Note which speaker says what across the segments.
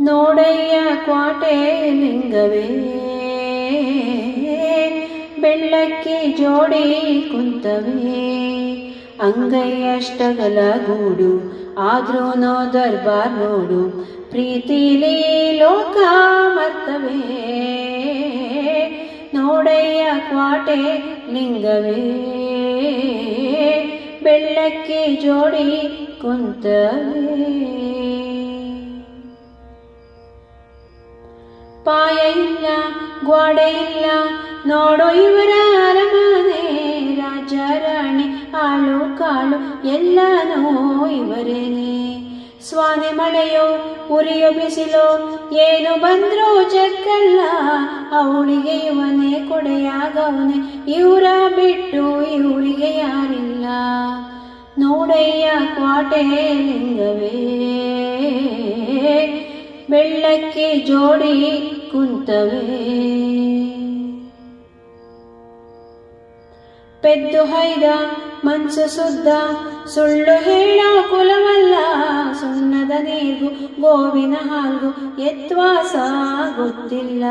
Speaker 1: ನೋಡಯ್ಯ ಕ್ವಾಟೆ ಲಿಂಗವೇ. ಬೆಳ್ಳಕ್ಕಿ ಜೋಡಿ ಕುಂತವೇ. ಅಂಗೈಯಷ್ಟಗಲ ಗೂಡು, ಆದ್ರೂ ನೋ ದರ್ಬಾರ್ ನೋಡು. ಪ್ರೀತಿಲಿ ಲೋಕ ಮರ್ತವೇ. ನೋಡಯ್ಯ ಕ್ವಾಟೆ ಲಿಂಗವೇ. ಬೆಳ್ಳಕ್ಕೆ ಜೋಡಿ ಕುಂತವೇ. ಪಾಯ ಇಲ್ಲ ಗೋಡೆ ಇಲ್ಲ. ನೋಡೋ ಇವರ ಅರಮನೆ ರಾಜ ರಾಣಿ ಆಳು ಕಾಳು, ಎಲ್ಲನೂ ಇವರೇನೆ. ಸ್ವಾನೆ ಮಳೆಯೋ, ಉರಿಯೋ ಬಿಸಿಲೋ, ಏನು ಬಂದ್ರೂ ಜಕ್ಕಲ್ಲ ಅವಳಿಗೆ ಇವನೇ, ಕೊಡೆಯಾಗವನೆ. ಇವರ ಬಿಟ್ಟು ಇವರಿಗೆ ಯಾರಿಲ್ಲ. ನೋಡಯ್ಯ, ಕ್ವಾಟೆ ಲಿಂಗವೇ. ಬೆಳ್ಳಕ್ಕಿ ಜೋಡಿ ಕುಂತವೇ. ಪೆದ್ದು ಹೈದ ಮನ್ಸು ಸುದ್ದ, ಸುಳ್ಳು ಹೇಳ ಕುಲವಲ್ಲ. ಸುಣ್ಣದ ನೀರು ಗೋವಿನ ಹಾಲು ಎತ್ವಾಸ ಗೊತ್ತಿಲ್ಲ.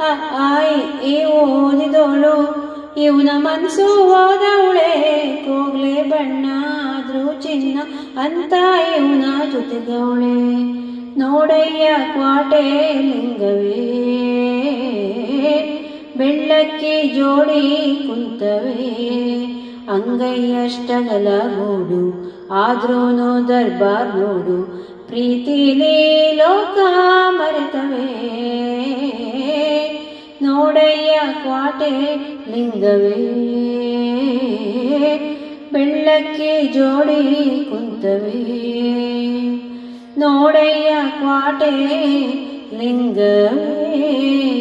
Speaker 1: ಅ, ಆಯ್, ಈ ಓದಿದೋಳು, ಇವನ ಮನ್ಸು ಓದವಳೆ. ಕೋಗ್ಲೆ ಬಣ್ಣ ಆದ್ರೂ ಚಿನ್ನ, ಅಂತ ಇವನ ಜೊತೆಗವಳೆ ನೋಡಯ್ಯ ಕ್ವಾಟೆ ಲಿಂಗವೇ. ಬೆಳ್ಳಕ್ಕಿ ಜೋಡಿ ಕುಂತವೇ. ಅಂಗೈಯಷ್ಟಗಲ ಗೂಡು, ಆದ್ರೂನು ದರ್ಬಾರ್ ನೋಡು. ಪ್ರೀತಿಲಿ ಲೋಕ ಮರೆತವೇ. ನೋಡಯ್ಯ ಕ್ವಾಟೆ ಲಿಂಗವೇ. ಬೆಳ್ಳಕ್ಕಿ ಜೋಡಿ ಕುಂತವೇ. ನೋಡಯ್ಯ ಕ್ವಾಟೆ ಲಿಂಗವೇ